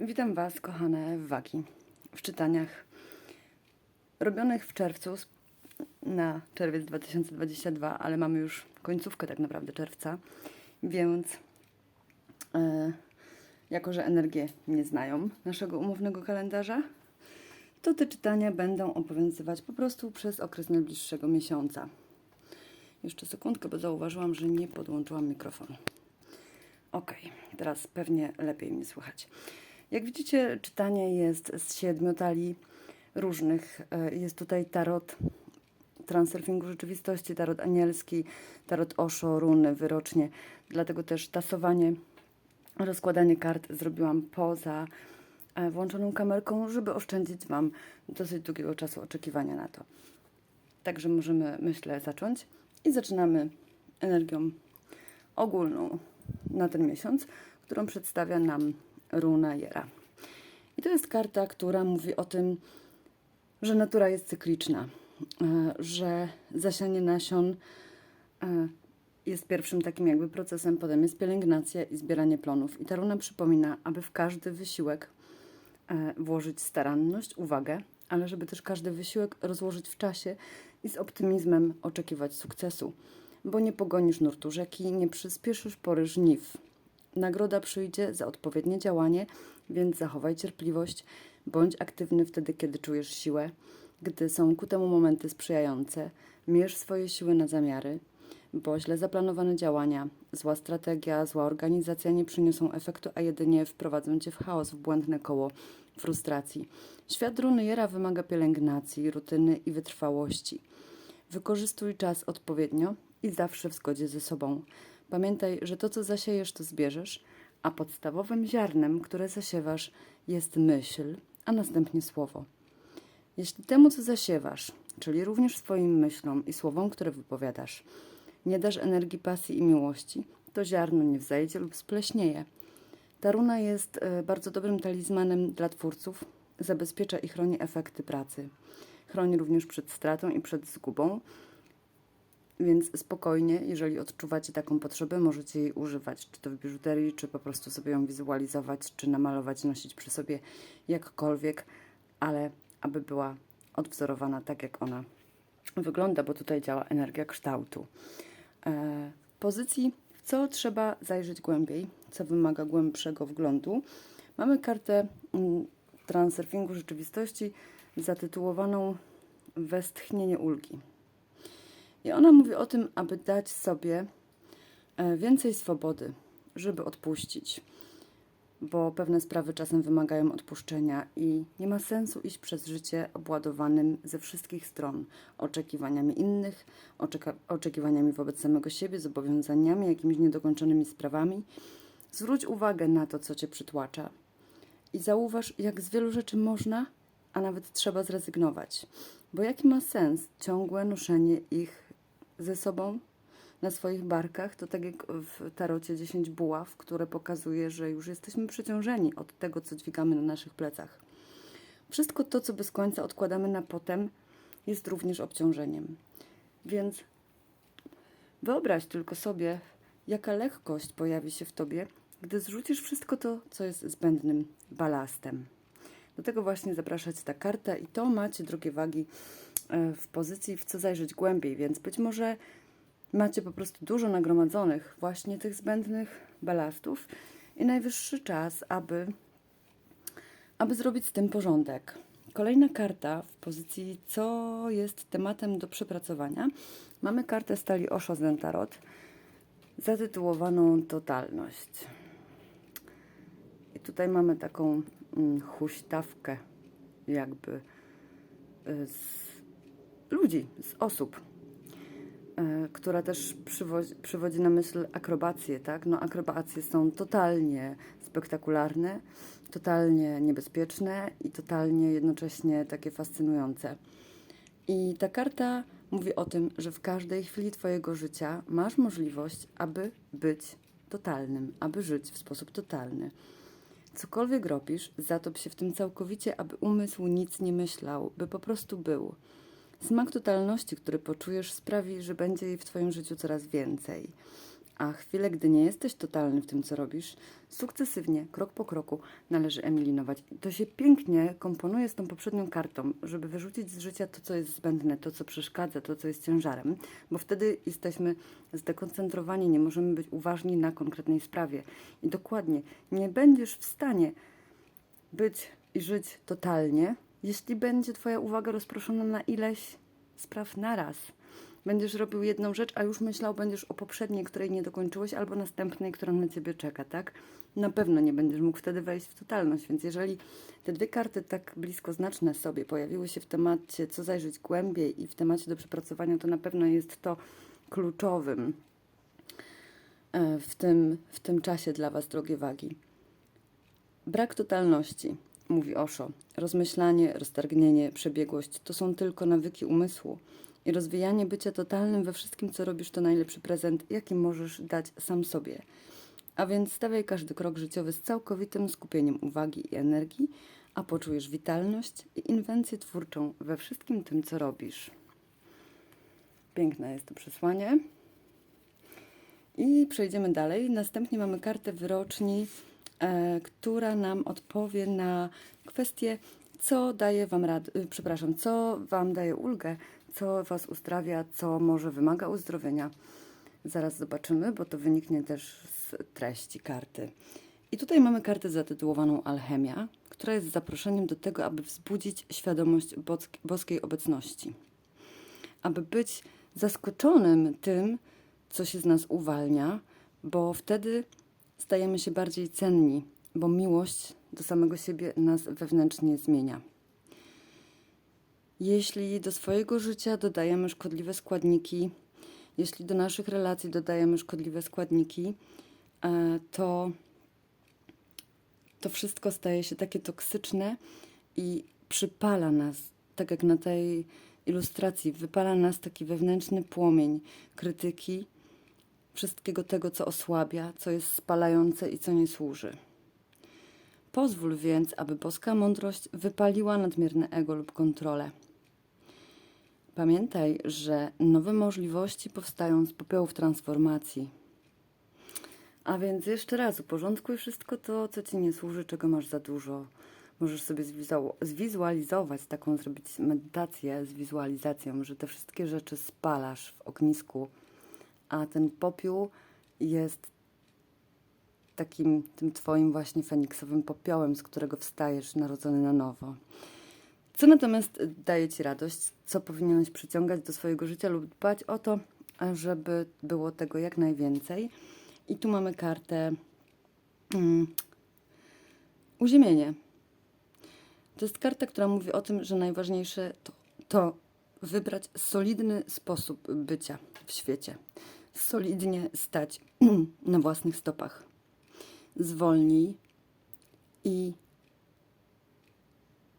Witam Was, kochane wagi, w czytaniach robionych w czerwcu na czerwiec 2022, ale mamy już końcówkę tak naprawdę czerwca, więc e, jako, że energie nie znają naszego umownego kalendarza, to te czytania będą obowiązywać po prostu przez okres najbliższego miesiąca. Jeszcze sekundkę, bo zauważyłam, że nie podłączyłam mikrofonu. Ok, teraz pewnie lepiej mnie słychać. Jak widzicie, czytanie jest z siedmiu talii różnych. E, Jest tutaj tarot transurfingu rzeczywistości, tarot anielski, tarot Osho, runy, wyrocznie. Dlatego też tasowanie, rozkładanie kart zrobiłam poza e, włączoną kamerką, żeby oszczędzić Wam dosyć długiego czasu oczekiwania na to. Także możemy, myślę, zacząć. I zaczynamy energią ogólną na ten miesiąc, którą przedstawia nam runa Jera. I to jest karta, która mówi o tym, że natura jest cykliczna, e, że zasianie nasion e, jest pierwszym takim jakby procesem, potem jest pielęgnacja i zbieranie plonów. I ta runa przypomina, aby w każdy wysiłek e, włożyć staranność, uwagę, ale żeby też każdy wysiłek rozłożyć w czasie i z optymizmem oczekiwać sukcesu, bo nie pogonisz nurtu rzeki, nie przyspieszysz pory żniw. Nagroda przyjdzie za odpowiednie działanie, więc zachowaj cierpliwość, bądź aktywny wtedy, kiedy czujesz siłę, gdy są ku temu momenty sprzyjające. Mierz swoje siły na zamiary, bo źle zaplanowane działania, zła strategia, zła organizacja nie przyniosą efektu, a jedynie wprowadzą cię w chaos, w błędne koło frustracji. Świat runy Jera wymaga pielęgnacji, rutyny i wytrwałości. Wykorzystuj czas odpowiednio i zawsze w zgodzie ze sobą. Pamiętaj, że to, co zasiejesz, to zbierzesz, a podstawowym ziarnem, które zasiewasz, jest myśl, a następnie słowo. Jeśli temu, co zasiewasz, czyli również swoim myślom i słowom, które wypowiadasz, nie dasz energii pasji i miłości, to ziarno nie wzejdzie lub spleśnieje. Ta runa jest e, bardzo dobrym talizmanem dla twórców, zabezpiecza i chroni efekty pracy. Chroni również przed stratą i przed zgubą, więc spokojnie, jeżeli odczuwacie taką potrzebę, możecie jej używać, czy to w biżuterii, czy po prostu sobie ją wizualizować, czy namalować, nosić przy sobie jakkolwiek, ale aby była odwzorowana tak, jak ona wygląda, bo tutaj działa energia kształtu. E, pozycji, w co trzeba zajrzeć głębiej, co wymaga głębszego wglądu. Mamy kartę mm, transurfingu rzeczywistości zatytułowaną Westchnienie ulgi. I ona mówi o tym, aby dać sobie e, więcej swobody, żeby odpuścić, bo pewne sprawy czasem wymagają odpuszczenia i nie ma sensu iść przez życie obładowanym ze wszystkich stron oczekiwaniami innych, oczekiwaniami wobec samego siebie, zobowiązaniami, jakimiś niedokończonymi sprawami. Zwróć uwagę na to, co cię przytłacza i zauważ, jak z wielu rzeczy można, a nawet trzeba zrezygnować. Bo jaki ma sens ciągłe noszenie ich ze sobą na swoich barkach? To tak jak w tarocie 10 buław, które pokazuje, że już jesteśmy przeciążeni od tego, co dźwigamy na naszych plecach. Wszystko to, co bez końca odkładamy na potem, jest również obciążeniem. Więc wyobraź tylko sobie, jaka lekkość pojawi się w tobie, gdy zrzucisz wszystko to, co jest zbędnym balastem. Do tego właśnie zapraszać ta karta i to macie, drogie wagi, w pozycji, w co zajrzeć głębiej, więc być może macie po prostu dużo nagromadzonych właśnie tych zbędnych balastów i najwyższy czas, aby, aby zrobić z tym porządek. Kolejna karta w pozycji, co jest tematem do przepracowania. Mamy kartę stali Osho Zen Tarot zatytułowaną Totalność. I tutaj mamy taką mm, huśtawkę jakby y, z ludzi, z osób, y, która też przywodzi, przywodzi na myśl akrobacje, tak? No akrobacje są totalnie spektakularne, totalnie niebezpieczne i totalnie jednocześnie takie fascynujące. I ta karta mówi o tym, że w każdej chwili Twojego życia masz możliwość, aby być totalnym, aby żyć w sposób totalny. Cokolwiek robisz, zatop się w tym całkowicie, aby umysł nic nie myślał, by po prostu był. Smak totalności, który poczujesz, sprawi, że będzie jej w Twoim życiu coraz więcej. A chwile, gdy nie jesteś totalny w tym, co robisz, sukcesywnie, krok po kroku, należy eliminować. To się pięknie komponuje z tą poprzednią kartą, żeby wyrzucić z życia to, co jest zbędne, to, co przeszkadza, to, co jest ciężarem, bo wtedy jesteśmy zdekoncentrowani, nie możemy być uważni na konkretnej sprawie. I dokładnie, nie będziesz w stanie być i żyć totalnie, jeśli będzie Twoja uwaga rozproszona na ileś spraw naraz. Będziesz robił jedną rzecz, a już myślał będziesz o poprzedniej, której nie dokończyłeś, albo następnej, która na Ciebie czeka, tak? Na pewno nie będziesz mógł wtedy wejść w totalność, więc jeżeli te dwie karty tak blisko znaczne sobie pojawiły się w temacie, co zajrzeć głębiej i w temacie do przepracowania, to na pewno jest to kluczowym e, w tym, w tym czasie dla Was, drogie wagi. Brak totalności, mówi Osho. Rozmyślanie, roztargnienie, przebiegłość to są tylko nawyki umysłu. I rozwijanie bycia totalnym we wszystkim, co robisz, to najlepszy prezent, jaki możesz dać sam sobie. A więc stawiaj każdy krok życiowy z całkowitym skupieniem uwagi i energii, a poczujesz witalność i inwencję twórczą we wszystkim tym, co robisz. Piękne jest to przesłanie. I przejdziemy dalej. Następnie mamy kartę wyroczni, która nam odpowie na kwestię, co daje Wam rad, y, przepraszam, co Wam daje ulgę, co Was uzdrawia, co może wymaga uzdrowienia. Zaraz zobaczymy, bo to wyniknie też z treści karty. I tutaj mamy kartę zatytułowaną Alchemia, która jest zaproszeniem do tego, aby wzbudzić świadomość bosk- boskiej obecności. Aby być zaskoczonym tym, co się z nas uwalnia, bo wtedy stajemy się bardziej cenni, bo miłość do samego siebie nas wewnętrznie zmienia. Jeśli do swojego życia dodajemy szkodliwe składniki, jeśli do naszych relacji dodajemy szkodliwe składniki, e, to to wszystko staje się takie toksyczne i przypala nas, tak jak na tej ilustracji, wypala nas taki wewnętrzny płomień krytyki, wszystkiego tego, co osłabia, co jest spalające i co nie służy. Pozwól więc, aby boska mądrość wypaliła nadmierne ego lub kontrolę. Pamiętaj, że nowe możliwości powstają z popiołów transformacji. A więc jeszcze raz uporządkuj wszystko to, co ci nie służy, czego masz za dużo. Możesz sobie zwizu- zwizualizować taką, zrobić medytację z wizualizacją, że te wszystkie rzeczy spalasz w ognisku, a ten popiół jest takim tym twoim właśnie feniksowym popiołem, z którego wstajesz narodzony na nowo. Co natomiast daje ci radość, co powinieneś przyciągać do swojego życia lub dbać o to, żeby było tego jak najwięcej. I tu mamy kartę mm, uziemienie. To jest karta, która mówi o tym, że najważniejsze to, to wybrać solidny sposób bycia w świecie. Solidnie stać na własnych stopach. Zwolnij i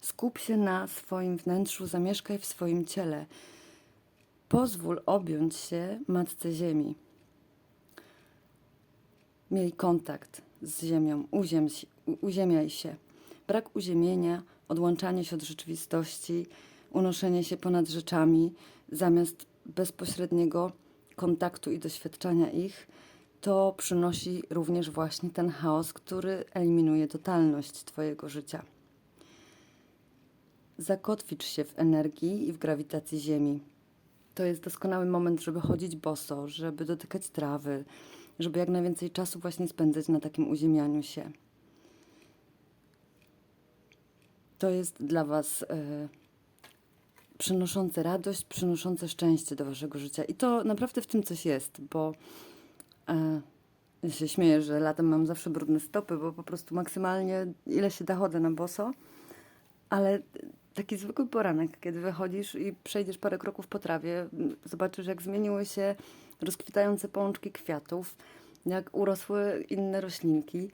skup się na swoim wnętrzu, zamieszkaj w swoim ciele. Pozwól objąć się Matce Ziemi. Miej kontakt z ziemią, uziem, uziemiaj się. Brak uziemienia, odłączanie się od rzeczywistości, unoszenie się ponad rzeczami, zamiast bezpośredniego kontaktu i doświadczania ich, to przynosi również właśnie ten chaos, który eliminuje totalność Twojego życia. Zakotwicz się w energii i w grawitacji Ziemi. To jest doskonały moment, żeby chodzić boso, żeby dotykać trawy, żeby jak najwięcej czasu właśnie spędzać na takim uziemianiu się. To jest dla Was e, przynoszące radość, przynoszące szczęście do Waszego życia. I to naprawdę w tym coś jest, bo e, ja się śmieję, że latem mam zawsze brudne stopy, bo po prostu maksymalnie ile się da chodzę na boso, ale taki zwykły poranek, kiedy wychodzisz i przejdziesz parę kroków po trawie, zobaczysz jak zmieniły się rozkwitające pączki kwiatów, jak urosły inne roślinki.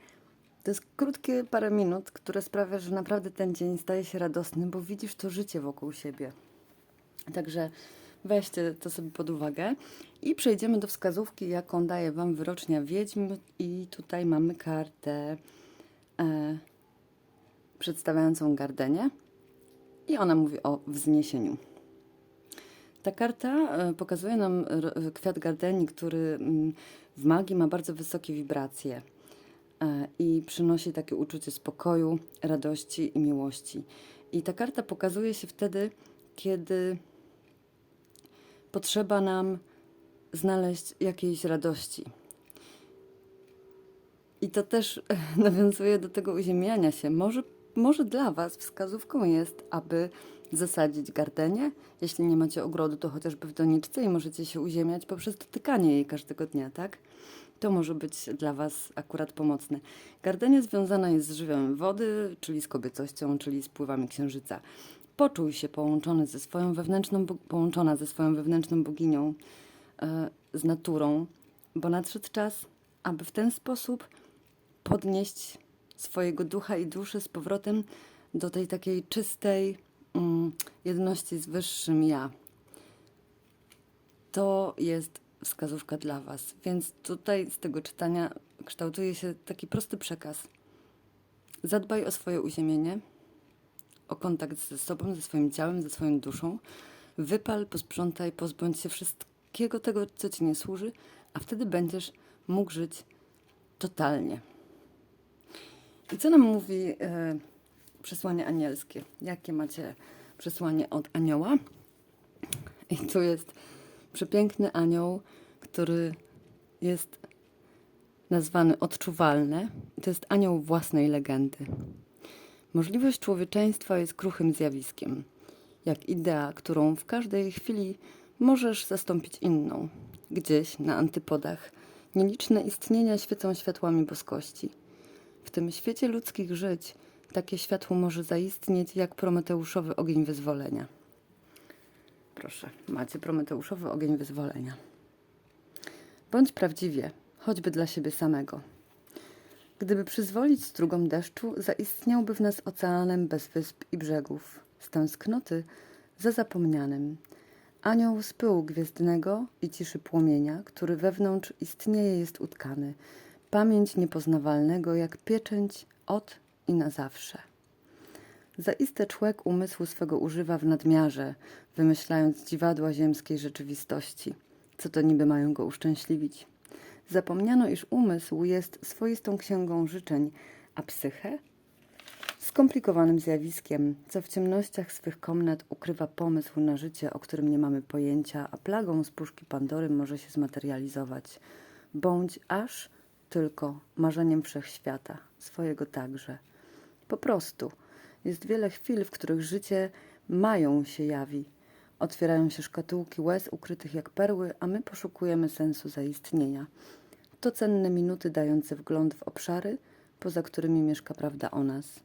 To jest krótkie parę minut, które sprawia, że naprawdę ten dzień staje się radosny, bo widzisz to życie wokół siebie. Także weźcie to sobie pod uwagę i przejdziemy do wskazówki, jaką daje Wam wyrocznia wiedźm. I tutaj mamy kartę e, przedstawiającą Gardenię i ona mówi o wzniesieniu. Ta karta e, pokazuje nam kwiat gardeni, który mm, w magii ma bardzo wysokie wibracje e, i przynosi takie uczucie spokoju, radości i miłości. I ta karta pokazuje się wtedy, kiedy potrzeba nam znaleźć jakiejś radości. I to też nawiązuje do tego uziemiania się. Może, może dla Was wskazówką jest, aby zasadzić gardenię. Jeśli nie macie ogrodu, to chociażby w doniczce i możecie się uziemiać poprzez dotykanie jej każdego dnia, tak? To może być dla Was akurat pomocne. Gardenia związana jest z żywiołem wody, czyli z kobiecością, czyli z pływami księżyca. Poczuj się połączony ze swoją wewnętrzną, połączona ze swoją wewnętrzną boginią, e, z naturą, bo nadszedł czas, aby w ten sposób podnieść swojego ducha i duszę z powrotem do tej takiej czystej mm, jedności z wyższym ja. To jest wskazówka dla Was. Więc tutaj z tego czytania kształtuje się taki prosty przekaz. Zadbaj o swoje uziemienie, o kontakt ze sobą, ze swoim ciałem, ze swoją duszą. Wypal, posprzątaj, pozbądź się wszystkiego tego, co Ci nie służy, a wtedy będziesz mógł żyć totalnie. I co nam mówi e, przesłanie anielskie? Jakie macie przesłanie od anioła? I tu jest przepiękny anioł, który jest nazwany odczuwalny. To jest anioł własnej legendy. Możliwość człowieczeństwa jest kruchym zjawiskiem, jak idea, którą w każdej chwili możesz zastąpić inną. Gdzieś na antypodach nieliczne istnienia świecą światłami boskości. W tym świecie ludzkich żyć takie światło może zaistnieć jak prometeuszowy ogień wyzwolenia. Proszę, macie prometeuszowy ogień wyzwolenia. Bądź prawdziwie, choćby dla siebie samego. Gdyby przyzwolić strugom deszczu, zaistniałby w nas oceanem bez wysp i brzegów, z tęsknoty za zapomnianym. Anioł z pyłu gwiezdnego i ciszy płomienia, który wewnątrz istnieje, jest utkany. Pamięć niepoznawalnego jak pieczęć od i na zawsze. Zaiste człek umysłu swego używa w nadmiarze, wymyślając dziwadła ziemskiej rzeczywistości. Co to niby mają go uszczęśliwić? Zapomniano, iż umysł jest swoistą księgą życzeń, a psychę skomplikowanym zjawiskiem, co w ciemnościach swych komnat ukrywa pomysł na życie, o którym nie mamy pojęcia, a plagą z puszki Pandory może się zmaterializować. Bądź aż tylko marzeniem wszechświata, swojego także. Po prostu jest wiele chwil, w których życie mają się jawi. Otwierają się szkatułki łez ukrytych jak perły, a my poszukujemy sensu zaistnienia. To cenne minuty dające wgląd w obszary, poza którymi mieszka prawda o nas.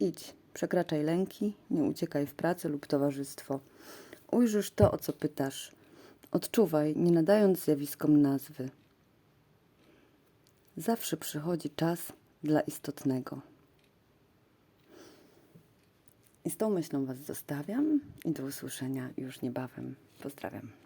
Idź, przekraczaj lęki, nie uciekaj w pracę lub towarzystwo. Ujrzysz to, o co pytasz. Odczuwaj, nie nadając zjawiskom nazwy. Zawsze przychodzi czas dla istotnego. I z tą myślą Was zostawiam i do usłyszenia już niebawem. Pozdrawiam.